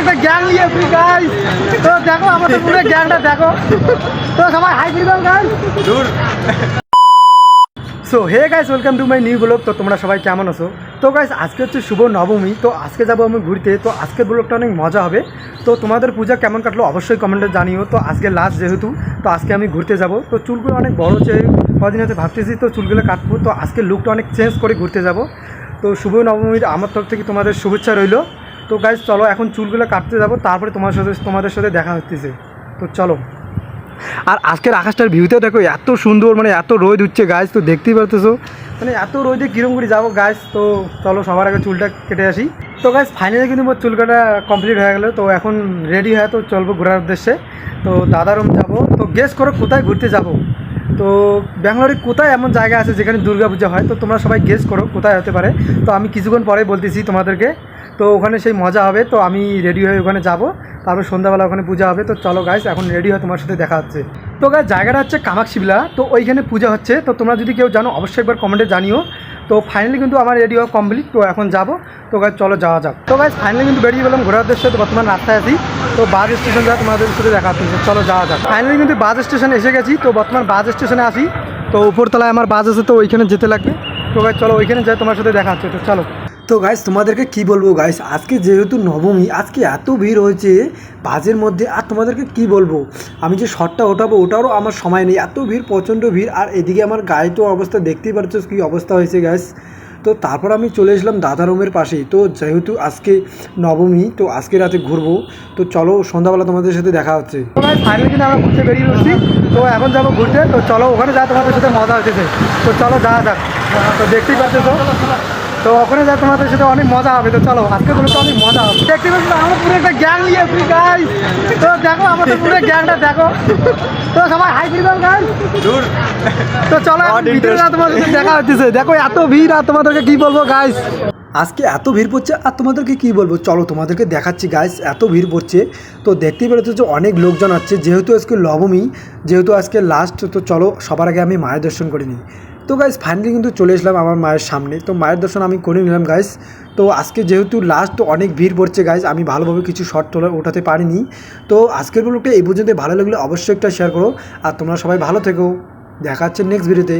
একটা গ্যাং নিয়ে এসেছি গাইস তো দেখো আমাদের পুরো গ্যাংটা দেখো। তো সবাই হাই গাইস দূর। So hey guys welcome to my new blog তো তোমরা সবাই কেমন আছো? তো গাইস আজকে হচ্ছে শুভ নবমী। তো আজকে যাব আমি ঘুরতে। তো আজকের ব্লগটা অনেক মজা হবে। তো তোমাদের পূজা কেমন কাটলো অবশ্যই কমেন্টে জানিও। তো আজকে লাস্ট যেহেতু তো আজকে আমি ঘুরতে যাব। তো চুলগুলো অনেক বড় হচ্ছে। কদিন হচ্ছে ভাবতেছি তো চুলগুলো কাটবো। তো আজকে লুকটা অনেক চেঞ্জ করে ঘুরতে যাব। তো শুভ নবমীর আমার তরফ থেকে তোমাদের শুভেচ্ছা রইল। তো গাইস চলো, এখন চুলগুলো কাটতে যাব, তারপরে তোমার সাথে তোমাদের সাথে দেখা হচ্ছে। তো চলো। আর আজকের আকাশটার ভিউতে দেখো, এত সুন্দর মানে এত রোদ উঠছে গাছ তো দেখতেই পারতেছো। মানে এত রোদে কিরম করে যাব গাছ তো চলো, সবার আগে চুলটা কেটে আসি। তো গাছ ফাইনালি কিন্তু মোর চুল কাটা কমপ্লিট হয়ে গেলো, তো এখন রেডি হয়ে তো চলবো ঘোরার উদ্দেশ্যে। তো দাদারম যাব, তো গেস করো কোথায় ঘুরতে যাব? তো ব্যাঙ্গালোরে কোথায় এমন জায়গা আছে যেখানে দুর্গাপূজা হয়? তো তোমরা সবাই গেস করো কোথায় হতে পারে। তো আমি কিছুক্ষণ পরে বলতেছি তোমাদেরকে তো ওখানে সেই মজা হবে। তো আমি রেডি হয়ে ওখানে যাব। তারপর সন্ধ্যাবেলা ওখানে পূজা হবে। তো চলো গাইস এখন রেডি হয়ে তোমার সাথে দেখা হচ্ছে। তো গাছ জায়গাটা হচ্ছে কামাক্ষিবিলা তো ওইখানে পূজা হচ্ছে। তো তোমরা যদি কেউ জানো, অবশ্যই একবার কমেন্টে জানিও। তো ফাইনালি কিন্তু আমার রেডি হওয়া কমপ্লিট তো এখন যাব। তো গাছ চলো যাওয়া যাক। তো গাছ ফাইনালি কিন্তু বেরিয়ে গেলাম ঘোরার উদ্দেশ্যে। তো বর্তমান রাস্তায় আছি। তো বাস স্টেশন যা তোমাদের সাথে দেখা হচ্ছে। চলো যাওয়া যাক। ফাইনালি কিন্তু বাস স্টেশনে এসে গেছি। তো বর্তমান বাস স্টেশনে আসি তো উপরতলায় আমার বাস আছে। তো ওইখানে যেতে লাগবে। তো গাছ চলো ওইখানে যাই, তোমার সাথে দেখা হচ্ছে। তো চলো। তো গাইস তোমাদেরকে কি বলব গাইস আজকে যেহেতু নবমী, আজকে এত ভিড় হয়েছে বাজের মধ্যে, আর তোমাদেরকে কি বলব? আমি যে শটটা ওঠাবো, ওটারও আমার সময় নেই। এত ভিড়, প্রচণ্ড ভিড়, আর এদিকে আমার গায়ে তো অবস্থা, দেখতেই পারছ কী অবস্থা হয়েছে গাইস তো তারপর আমি চলে এসলাম দাদা রুমের পাশেই। তো যেহেতু আজকে নবমী, তো আজকে রাতে ঘুরবো। তো চলো, সন্ধ্যাবেলা তোমাদের সাথে দেখা হচ্ছে। ফাইনালি কিন্তু আমরা ঘুরতে বেরিয়ে পড়ছি তো এখন যাব ঘুরতে। তো চলো, ওখানে যা তোমাদের সাথে মজা হচ্ছে। তো চলো যাওয়া যাক। তো দেখতেই পাচ্ছ তো। ওখানে যা তোমাদের সাথে অনেক মজা হবে তো চলো আজকে বলে তো অনেক মজা হবে। দেখতে পাচ্ছ আমরা পুরো একটা গ্যাং নিয়ে এসেছি গাইস তো দেখো আমাদের পুরো গ্যাংটা দেখো। তো সবাই হাই দাও গাইস দূর। তো চলো ভিডিওটা তোমাদের দেখা হচ্ছে দেখো এত ভিড় আর তোমাদেরকে কি বলব গাইস আজকে এত ভিড় পড়ছে আর তোমাদেরকে কি বলব? চলো তোমাদেরকে দেখাচ্ছি গাইস এত ভিড় পড়ছে। তো দেখতেই পেরেছ যে অনেক লোকজন আছে যেহেতু আজকে নবমী যেহেতু আজকে লাস্ট তো চলো সবার আগে আমি মায়ের দর্শন করে নিই। তো গাইস ফাইনালি কিন্তু চলে এসলাম আমার মায়ের সামনে। তো মায়ের দর্শন আমি করে নিলাম গাইস তো আজকে যেহেতু লাস্ট তো অনেক ভিড় পড়ছে গাইস আমি ভালোভাবে কিছু শর্ট তোলা ওঠাতে পারিনি। তো আজকের ব্লগটা এই পর্যন্ত ভালো লাগলে অবশ্যই একটা শেয়ার করো। আর তোমরা সবাই ভালো থেকো। দেখা হচ্ছে নেক্সট ভিডিওতে